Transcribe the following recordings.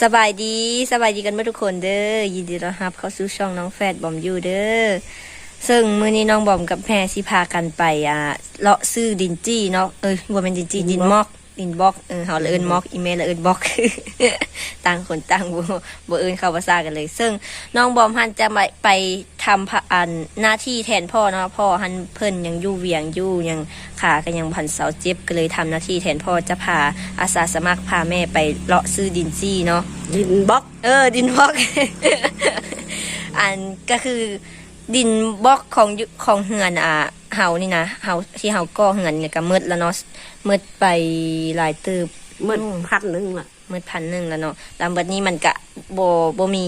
สบายดีสบายดีกันเมื่อทุกคนเด้อยินดีต้อนรับเข้าสู่ช่องน้องแฟดบอมอยู่เด้อซึ่งมื้อนี้น้องบอมกับแพรสิพากันไปอ่าเลาะซื้อดินจี้เนาะเอ้ยบ่แม่นดินจี้ดินมอก ดินบ็อกเออเฮาเลยเอิ้นมอกอีเมลเลยเอินบ็อกต่างคนต่างบ่บ่เอินเข้าภาษากันเลย ซึ่งน้องบอมหันจะมาไปทำพะอันหน้าที่แทนพ่อเนาะพ่อหันเพิ่นยังยู่เวียงยู่ยังขาก็ยังพันเสาเจ็บก็เลยทำหน้าที่แทนพ่อจะพาอาสาสมัครพาแม่ไปเลาะซื้อดินจี้เนาะดินบ็อกเออดินบ็อกอันก็คือ ดินบล็อกของยุของเหือนอ่าเฮานี่นะเฮาที่เฮาก่อเหือนเนี่ยก็มืดแล้วเนาะมืดไปหลายตืบเมื่อพันหนึ่งล่ะมืดพันหนึ่งแล้วเนาะแล้วบัดนี้มันก็บ่บ่มี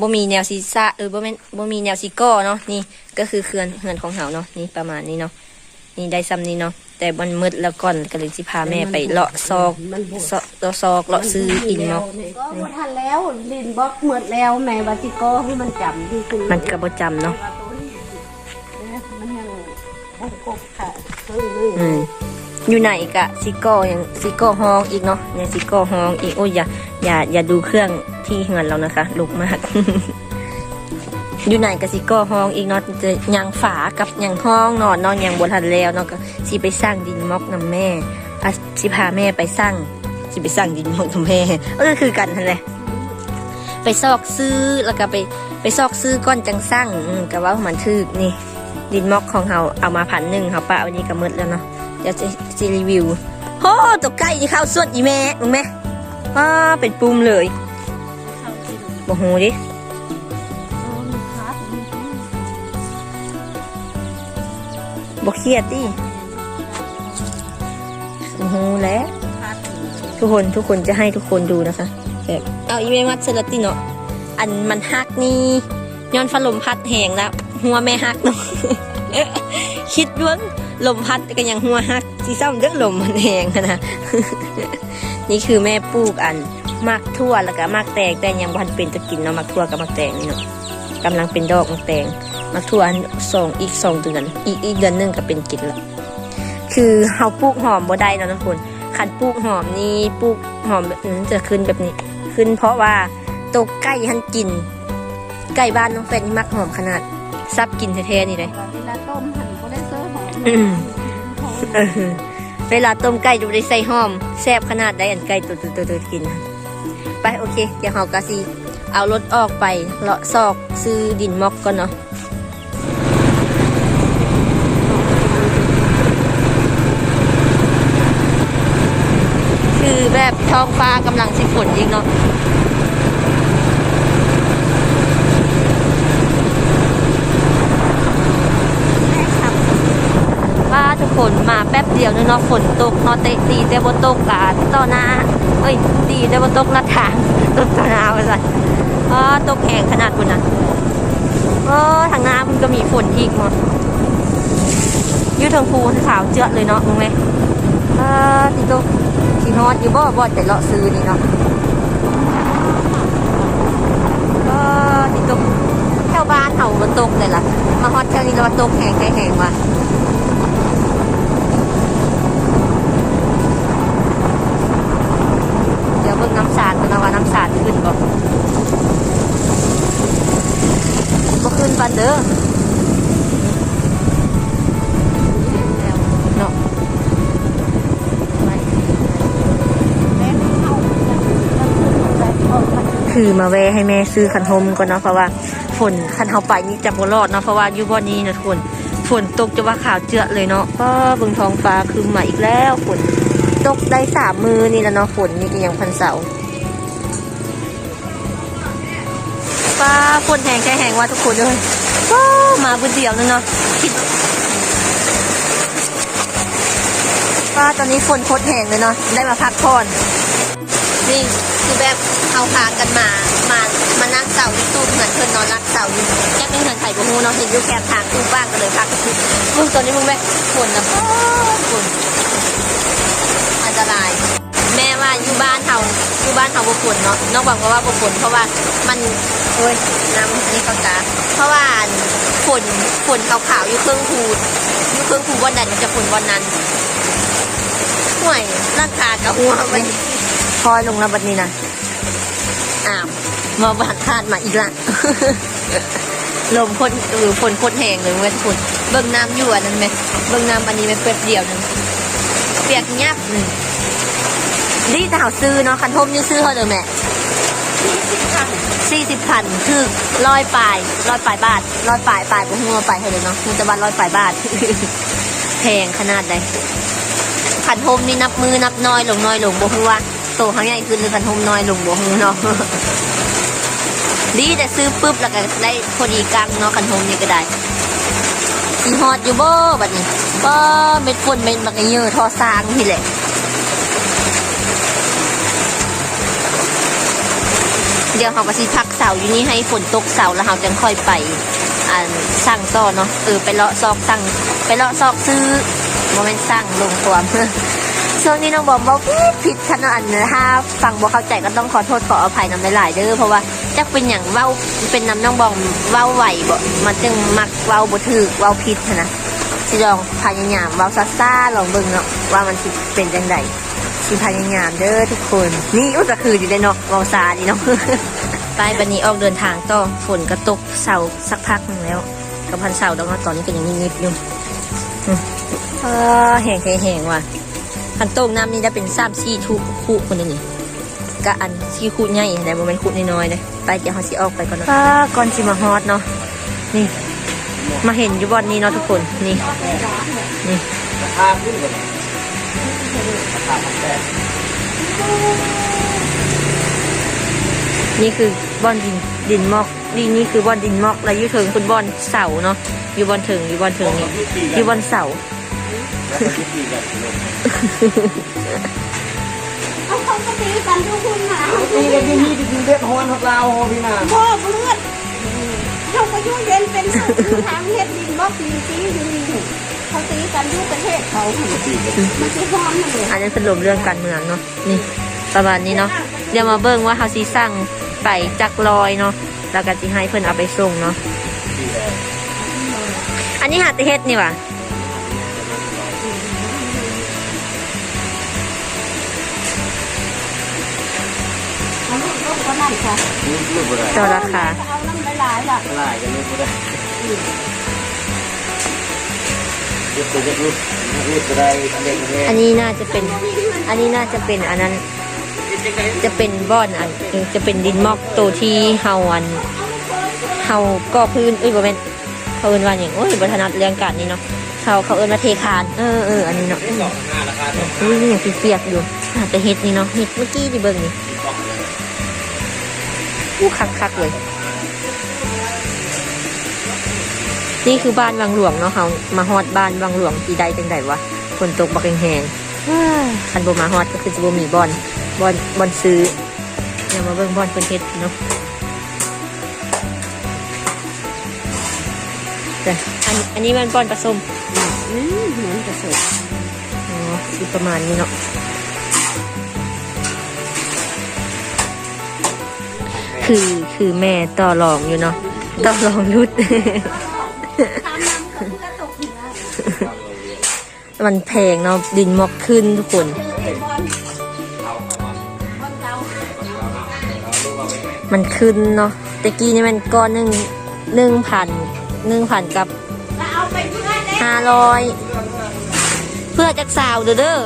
บ่มีแนวซีซ่าเออบ่แม่นบ่มีแนวซีก่อเนาะนี่ก็คือเคือนเหือนของเฮาเนาะนี่ประมาณนี้เนาะนี่ได้ซ้ำนี้เนาะแต่มันมืดแล้วก่อนก็เลยสิพาแม่ไปเลาะซอกมันบ่ซอกเลาะซอกเลาะซื้ออินเนาะก็บ่ทันแล้วดินบล็อกหมดแล้วแม่บาติโก้ให้มันจำที่คุณมันก็บ่จำเนาะมันยัง โอ้โหค่ะอืมอยู่ไหนกะซิโก้ยังซิโก้ฮองอีกเนาะยังซิโก้ฮองอีกโอ้ยอย่าอย่าอย่าดูเครื่องที่เหือนเรานะคะลุกมาก อยู่ไหนกะซิโก้ฮองอีกเนาะจะยังฝากับยังห้องนอนนอนยังบนทันแล้วเนาะก็สิไปสร้างดินมอกนำแม่อะสิพาแม่ไปสร้างสิไปสร้างดินมอกนำแม่ก็คือกันทันเลยไปซอกซื้อแล้วก็ไปไปซอกซื้อก้อนจังสร้างอืมก็ว่ามันทึกนี่ ดินม็อกของเราเอามาพันหนึ่งเขาปะวันนี้ก็มืดแล้วเนาะเดี๋ยวจะจะรีวิวโอ้ตัวไก่ที่เข้าส่วนอีแม่มึงแม่อ้าเป็นปุ่มเลยบอกหูดิบอกเครียดดิบอกหูแล้วทุกคนทุกคนจะให้ทุกคนดูนะคะแบบเอาอีเมลมัดเซลติเนาะอันมันฮักนี่ย้อนฟ้าลมพัดแหงแล้ว หัวแม่ฮักเนาะคิดดวงลมพัดก็ยังหัวฮักสีซ้ำเด้อลมมันแหงนะนี่คือแม่ปลูกอันมักทั่วแล้วก็มักแตงแต่ยังพันเป็นจะกินเนาะมักทั่วกับมักแตงนี่เนาะกำลังเป็นดอกมักแตงมักทั่วอันสองอีกสองเดือนอีกอีกเดือนหนึงก็เป็นกินละคือเฮาปลูกหอมบ่ได้เนาะทุกคนคันปลูกหอมนี่ปลูกหอมนจะขึ้นแบบนี้ ขึ้นเพราะว่าตกใกล้หันกินใกล้บ้านน้องแฟนนี่มักหอมขนาด ซับกินแท้ๆนี่เลยเวลาต้มหั่นก็ได้เสื้อหอมอืมเออเวลาต้มไก่จะได้ใส่หอมแซ่บขนาดได้อันไก่ตัวตัวตัวกิน ไปโอเค เดี๋ยวเรากะซีเอารถออกไปเลาะซอกซื้อดินมอกก่อนเนาะคือแบบท้องฟ้ากำลังสิฝนอีกเนาะว่าทุกค นมาแป๊บเดียวนึงเนาะฝนตกเนาะเตะตีแต่บนตกกาต่อหน้าเอ้ยตีแต่บนตกหน้าทางตกต่อหน้าไปสันอ๋อตกแห้งขนาดคุณนะเออทางน้ำมันก็มีฝนอีกเนาะยืดทางภูขาวเจือดเลยเนาะมึงไหมอ่าติโตสีฮอดอยู่บ่บ่แต่เลาะซื้อนี่เนาะก็ติโตแถวบ้านเห่าบนตกเลยล่ะ มาฮอดแถวนี้แล้วมาตกแหงแหงว่ะ บ่ขึ้นปันเด้อเนาะคือมาแวะให้แม่ซื้อขันหมก่อนเนาะเพราะว่าฝนคันเฮาไปนี่จะบ่รอดเนาะเพราะว่าอยู่บ่อนี้นะทุกคนฝนตกจะว่าข่าวเจือเลยเนาะก็บิ่งท้องฟ้าคือมาอีกแล้วฝนตกได้สามมือนี่แล้วเนาะฝนนี่ก็ยังพันเสา ป้าฝนแหงแค่แหงว่าทุกคนเลยว้ามาบุญเดียวนึงเนาะคิดป้าตอนนี้ฝนโคตรแหงเลยเนาะได้มาพักผ่อนนี่คือแบบเอาพากันมา มามานั่งเสาอยู่ตู้เหมือนเพื่อนนอนรักเสาอยู่แค่เป็นเหินไข่บุ้งเนาะเห็นอยู่แคมทางตู้บ้านก็เลยพักมึงตอนนี้มึงแม่ฝนนะฝนอันตราย แม่ว่าอยู่บ้านเขาอยู่บ้านเขาบุฝนเนาะนองบอกว่าว่าบุฝนเพราะว่ามัน โอ้ยน้ำอันนี้เขาจ้าเพราะว่าฝนฝนขาวๆอยู่เครื่องพูดอยู่เครื่องพูวันนั้นจะฝนวันนั้นห่วยร่างกายกับหัวไปคอยลงแล้วบัดนี้นะอ้าวมาบานคาดมาอีกละลมพ่นเออฝนโคตรแห้งเลยเว้ยทุกคนเบิ่งน้ำอยู่อันนั้นไหมเบิ่งน้ำอันนี้ไหมเป๊บเดียวหนึงเปียกยับหนึ่งนี่ถ้าเอาซื้อเนาะคันทมนี่ซื้อเขาเลยแม่ สี่สิบพันคือร้อยปลายร้อยปลายบาทร้อยปลายปลายก็หัวไปให้เลยเนาะมันจะวันร้อยปลายบาทแพงขนาดใดคันทมนี่นับมือนับน้อยลงน้อยลงบ่ฮู้ว่าโตเขาใหญ่ขึ้นหรือคันทมน้อยลงบ่ฮู้เนาะดีแต่ซื้อปุ๊บแล้วก็ได้พอดีกลางเนาะคันโฮมนี่ก็ได้สีฮอดอยู่บ่บัดนี้ก็เม็ดฝนเม็ดบักเยอะทอซางนี่แหละ เดี๋ยวเขาก็สิพักเสาอยู่นี่ให้ฝนตกเสาแล้วเขาจังค่อยไปอ่าสั่งต่อเนาะเออไปเลาะซอกสั่งไปเลาะซอกซื้อโมเมนต์สั่งลงตัวช่วงนี้น้องบอมบอกผิดผิดขนาดนะถ้าฟังบ่เข้าใจก็ต้องขอโทษขออภัยน้ำหลายเด้อเพราะว่าจักเป็นอย่างเว้าเป็นน้ำน้องบอมเว้าไหวบ่มันจึงมักเว้าบ่ถูกเว้าผิดนนะสิลองพยายามเว้าซ่าๆลองเบิ่งเนาะว่ามันสิเป็นจังได สิพยายามเด้อทุกคน นี่อุยก็คืออยู่ได้เนาะเว้าซาดีเนาะไปบัดนี้ออกเดินทางต่อฝนก็ตกเสาสักพักหนึงแล้วกับพันเสาแล้วเนาะตอนนี้ก็ยังนิดๆอยู่เออแห้งแห้งว่ะคันโต้งน้ำนี่จะเป็นสามสี่ทุคู่คนนี้นี่กะอันสี่คู่ใหญ่แต่โมเมนต์คู่น้อยๆเลยไปเดี๋ยวเขาสิออกไปก่อนเนาะก่อนสิมาฮอดเนาะนี่ มาเห็นอยู่บอนนี้เนาะทุกคนนี่นี่ ราคาขึ้นเลยราคาแพงนี่คือบอนดินดินมอกนี่นี่คือบอนดินมอกแล้วยู่เถิงคุณบอนเสาเนาะอยู่บอนเถิงอยู่บอนเถิงนี่อยู่บอนเสาเอาเขาก็ตีกันทุกคนนะตีกันที่นี่ที่เด็ดฮอนของเราพี่นาพ่อเลือดเขาก็ยุ่งเย็นเป็นสุขคือทางเฮ็ดดินบอกดินตีอยู่นี่ เขาตีกันอยุ่ประเทศเขามันจะฟ้องมันเลยอันนั้นเป็นลมเรื่องการเมืองเนาะนี่ประมาณนี้เนาะเดี๋ยวมาเบิ่งว่าเขาสิสั่งไปจักรลอยเนาะแล้วก็สิให้เพิ่นเอาไปส่งเนาะอันนี้หาแตเฮ็ดนี่ว่ะเขาก็ก็นั่นค่ะรูปอะไรต่อราคาเอาน้ำหลายๆล่ะลายกันรูปอะไรรูปตัวเล็กรูปรูปอะไรเล็กแค่ อันนี้น่าจะเป็น อันนี้น่าจะเป็นอันนั้น จะเป็นบ่อนอันจะเป็นดินมอกตัวที่เฮาอันเฮาก่อพื้นเอ้ยบ่แม่นเขาเอิ้นว่าหยังโอ้ยบ่ถนัดเรื่องการนี้เนาะเขาเขาเอิ้นว่าเทคานเออเอออันนี้เนาะสองห้าราคาสองอุ้ยนี่ยังเปียกอยู่หาแต่เฮ็ดนี่เนาะเฮ็ดเมื่อกี้ที่เบิ่งนี่องเลยอู้คักเลย นี่คือบ้านวังหลวงเนาะเขามาฮอดบ้านวังหลวงที่ใดจังใดวะฝนตกบักแหงๆว้าคันบ่มาฮอดก็คือจะบ่มีบอนบอนบอนซื้อเดี๋ยวมาเบิ่งบอนเพิ่นเฮ็ดเนาะแต่อันอันนี้มันบอนผสมอืมเหมือนจะสุดอ๋อสิประมาณนี้เนาะคือคือแม่ต่อรองอยู่เนาะต่อรองรุด มันแพงเนาะดินมอกขึ้นทุกคน มันขึ้นเนาะตะกี้นี่มันก้อนหนึ่งหนึ่งพันหนึ่งพันกับห้าร้อยเพื่อจักสาวเด้อเด้อ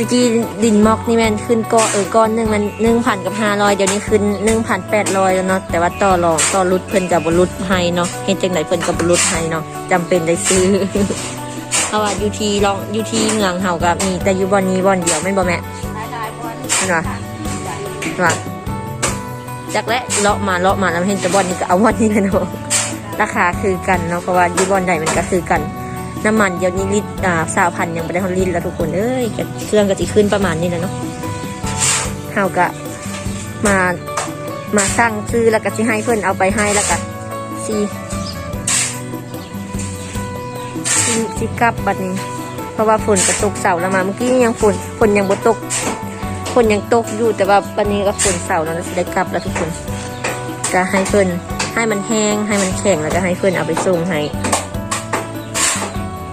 ตะกี้ดินมอกนี่มันขึ้นก้อนเออก้อนหนึ่งมันหนึ่งพันกับห้าร้อยเดี๋ยวนี้ขึ้นหนึ่งพันแปดร้อยแล้วเนาะแต่ว่าต่อรองต่อรุดเพิ่นกับบรุดให้เนาะเห็นจังไหนเพิ่นกับบรุดให้เนาะจำเป็นได้ซื้อเพราะว่าอยู่ที่ลองอยู่ที่เมืองเฮากับมีแต่อยู่บอนนี้บอนเดียวไม่นบ่แม่หลายๆบอลเห็นปะว่าจากและเลาะมาเลาะมาแล้วเห็นแต่บอลนี่ก็เอาบอลนี่กันเนาะราคาคือกันเนาะเพราะว่าอยูบอลใดมันก็คือกัน น้ำมันเดี๋ยวนี้ลิตรอ่าสาวพันยังไม่ได้ทอนลิตรแล้วทุกคนเอ้ยก็เครื่องก็จะขึ้นประมาณนี้นะเนาะเฮาก็มามาสร้างซื้อแล้วก็สิให้เพื่อนเอาไปให้แล้วก็สิสิสิกลับบัดนี้ เพราะว่าฝนก็ตกเสาร์แล้วมาเมื่อกี้ยังฝนฝนยังบ่ตกฝนยังตกอยู่แต่ว่าวันนี้ก็ฝนเสาร์แล้วเราจะได้กลับแล้วทุกคน ก็ให้เพิ่นให้มันแห้งให้มันแข็งแล้วก็ให้เพิ่นเอาไปส่งให้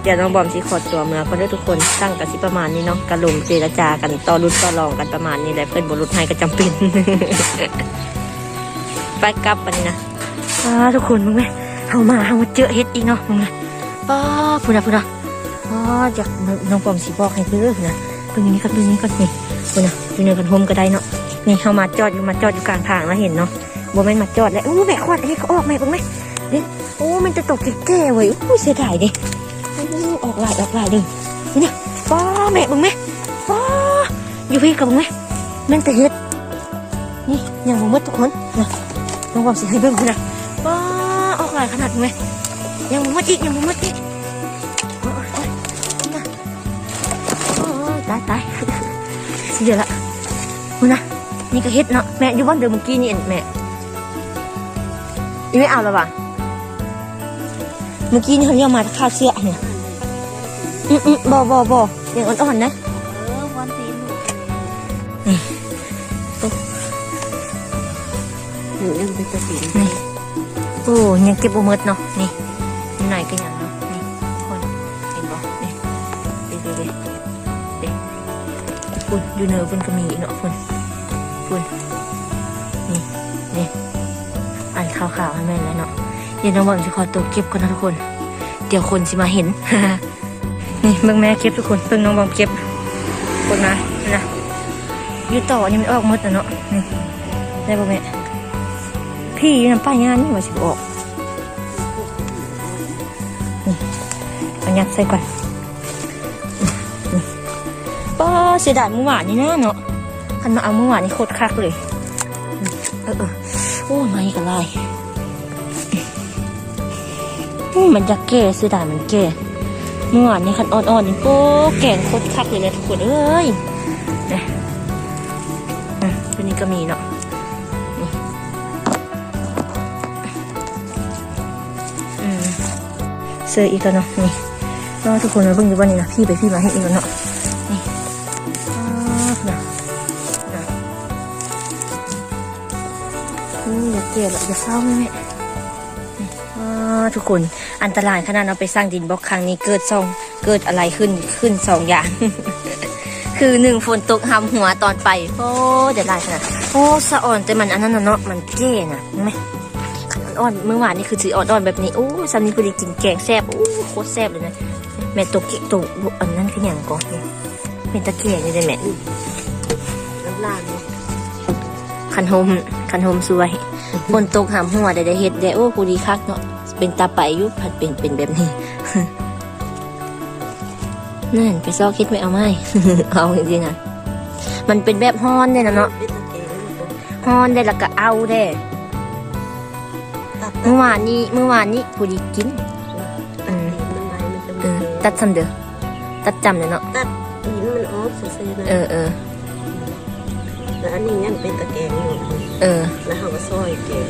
เดี๋ยวน้องบอมสิขอตัวเมื่อก็ได้ทุกคนตั้งกันสิประมาณนี้เนาะกระลมเจรจากันต่อรุดต่อรองกันประมาณนี้แหละเพื่อนบรุษให้ก็จำเป็น ไปกลับวันนี้นะทุกคนมึงไหมเฮามาเฮามาเจอเฮ็ดอีกเนาะมึงนะป้าพูดนะพูดนะอ๋อจากน้องบอมสิบอกให้เพื่อนนะเพิ่งนี้ก็เพิ่งนี้ก็นี่พูดนะอยู่ในกันโฮมก็ได้เนาะนี่เฮามาจอดอยู่มาจอดอยู่กลางทางแล้วเห็นเนาะบ่แม่นมาจอดแล้วอู้แม่ขวดให้เขาออกแม่เบิ่งไหมเด้โอ้มันจะตกแก่ๆเว้ยอู้เสียดายด้อู้ออก หลายออกหลายเลยนี่นะป้าแม่บึงไหมป้าอยู่พี่กับบึงไหมแม่นแต่เฮ็ดนี่ย่างบ่หมดทุกคนนะน้องความสิให้เบิ่งพุ่นนะป้าออกหลายขนาดไหมยังบ่หมดอีกยังบ่หมดอีกโอ้ยโอ้ยนี่นะโอ้ยตายตายเสียละพุ่นนะนี่ก็เฮ็ดเนาะแม่อยู่บ้านเดิมเมื่อกี้นี่เองแม่ยังไม่เอาแล้วว่ะเมื่อกี้นี่เขาเรียกมาค่าเสื้อเนี่ย อืมอืมบอบอบอยังอ่อนๆนะเออวันตีนหนูยังเป็นตะตีนนี่โอ้ยังเก็บบ่หมดเนาะนี่อยู่ไหนก็ยังเนาะนี่คนเห็นบ่นี่เด็ดเด็ดเด็ดเด็ดคุณอยู่เนอคุณก็มีอีกเนาะคุณคุณนี่นี่อ่านข่าวๆให้แม่นเลยเนาะเดี๋ยวน้องบอลจะขอตัวเก็บก่อนนะทุกคน เดี๋ยวคนสิมาเห็น นี่เบิ่งแม่เก็บทุกคนเบิ่งน้องบอมเก็บคนนะนะยู่ต่อนี่มันออกมดแล้วเนาะนี่ได้ป่แม่พี่ยู่น้ำป้ายงานนี่มาสิบออกนี่เอายัดใส่ก่อนป้าเสียดายเมื่อวานนี่นะเนาะคันมาเอาเมื่อวานนี่โคตรคักเลยเออเออโอ้ไม่กันไรมมันจะแก่เสียดายมันแก่ เมื่อวานนี่คันอ่อนๆนี่โป้แก่งคตรคักเลยนะทุกคนเอ้ยนะอืมตัวนี้ก็มีเนาะอืมเสื้ออีกแล้วเนาะนี่เนาะทุกคนมาเบิ่งอยู่บ้านนี่นะพี่ไปพี่มาให้อีกแล้วเนาะนี่อ้าวนะนะอืมอย่าเกลียดอกอย่าเศร้าแม่แม่อ่าทุกคน อันตรายขนาดเราไปสร้างดินบล็อกครั้งนี้เกิดสองเกิดอะไรขึ้นขึ้นสองอย่าง คือหนึ่งฝนตกหำหัวตอนไป โอ้เดี๋ยวลายขนาดโอ้สะอ่อนแต่มันอันนั้นน่ะเนาะมันเก้น่ะเห็นไหมอ่อนๆเมื่อวานนี่คือสีอ่อนๆแบบนี้โอ้ซันนี่พอดีกินแกงแซ่บโอ้โคตรแซ่บเลยนะแม่ตกเกะตกอันนั้นคืออย่างก่อนเนี่ยเป็นตะเกียงนี่ได้แม่น้ำลายเนี่ยคันโฮมคันโฮมสวยบนตกหามหัวได้ได้เฮ็ดได้โอ้พอดีคักเนาะ เป็นตาไปอยุผัดเป็นเป็นแบบนี้นั่นไปซอกคิดไม่เอาไม่เอาจริงๆนะมันเป็นแบบฮ้อนเนี่ยนะเนาะเป็นตะเกียงฮ้อนได้แล้วก็เอาได้ตัดเมื่อวานนี้เมื่อวานนี้พอดีกินอืมมันไหลมันจะเออตัดซ้ำเด้อตัดจำเลยเนาะตัดหินมันออกซื่อๆนะเออเออแล้วอันนี้ยังเป็นตะแกรงอยู่เออ แล้วเขาก็ซอยเก๋ง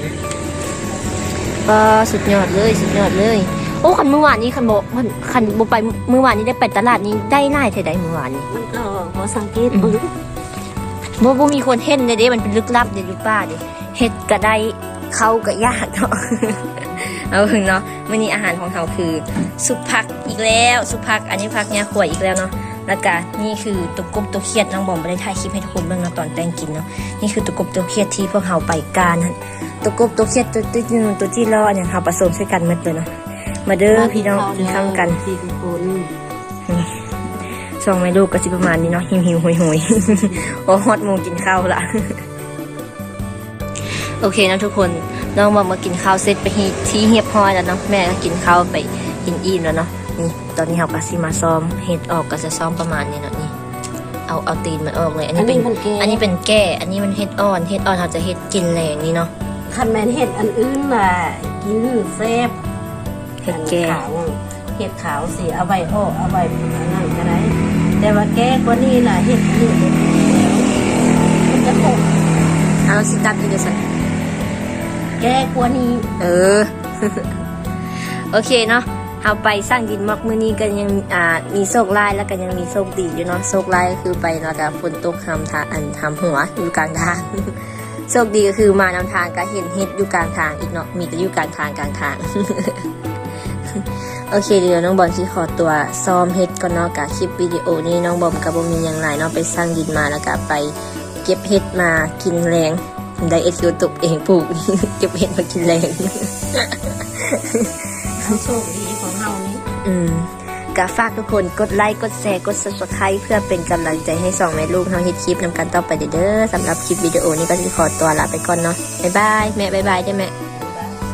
ก็สุดยอดเลยสุดยอดเลย โอ้คันเมื่อวานนี้คันบอกมันคันบไปเมื่อวานนี้ได้ไปตลาดนี้ได้น่ายเท่าใดเมื่อวานนี้มันก็พอสังเกตเบิ่งบ่บ่มีคนเห็นเลยเด้มันเป็นลึกลับเด้อยู่ป้าเด้เฮ็ดก็ได้เข้าก็ยากเนาะเอาเถอะเนาะมื้อนี้อาหารของเราคือ ซุปผักอีกแล้ว ซุปผักอันนี้ผักเนี่ยขวยอีกแล้วเนาะ แล้วก็นี่คือตุกกบตุกเขียดน้องบอมไม่ได้ถ่ายคลิปให้ทุกคนเบิ่งนะตอนแต่งกินเนาะนี่คือตุกกบตุกเขียดที่พวกเราไปการนั่นตุกกบตุกเขียดตัวตัวที่ตัวที่รออันอย่างเราผสมใส่กันมดเลยเนาะมาเด้อพี่น้องกินข้าวกันสี่คนสองไม่ลูกก็สิประมาณนี้เนาะหิวหิวหุยหุยโอ้ฮอดโมงกินข้าวละโอเคนะทุกคนน้องบอกมากินข้าวเสร็จไปที่เฮียบพอยแล้วเนาะแม่ก็กินข้าวไปกินอิ่มแล้วเนาะ นี่ตอนนี้เราก็สิมาซ้อมเห็ดออกก็จะซ้อมประมาณนี้เนาะนี่เอาเอาตีนมันออกเลย อันนี้เป็นมันแก่ อันนี้เป็นแก้อันนี้มันเห็ดอ่อนเห็ดอ่อนเราจะเห็ดกินแรงนี่เนาะคันแมนเห็ดอันอื่นน่ะกินแซ่บเห็ดแก่ขาวเห็ดขาวสิเอาใบออกเอาใบอันนั่นก็ได้แต่ว่าแก้กว่านี้น่ะเห็ดนี่มันจะขมเอาสิตัดอีกเดี๋ยวสัน แก้กว่านี้ เออ โอเคเนาะ เอาไปสร้างดินมอกมือนี้ก็ยังอ่ามีโชคลายแล้วก็ยังมีโชคดีอยู่เนาะโชคลายก็คือไปเนาะแต่ฝนตกทำทางอันทำหัวอยู่กลางทางโชคดีก็คือมานำทางก็เห็นเฮ็ดอยู่กลางทางอีกเนาะมีแต่อยู่กลางทางกลางทางโอเคเดี๋ยวน้องบอลที่ขอตัวซ้อมเฮ็ดก่อนเนาะกะคลิปวิดีโอนี้น้องบอมกับบ่มีอย่างไรเนาะไปสร้างดินมาแล้วก็ไปเก็บเฮ็ดมากินแรงไดเอทยูทูบเองปลูกเก็บเฮ็ดมากินแรงโชคดี อืมก็ฝากทุกคนกดไลค์ กดแชร์ กด subscribe เพื่อเป็นกำลังใจให้สองแม่ลูกเฮาเฮ็ดคลิปนำกันต่อไปเด้อสำหรับคลิปวิดีโอนี้ก็จะขอตัวลาไปก่อนเนาะบ๊ายบาย แม่บ๊ายบายได้ไหม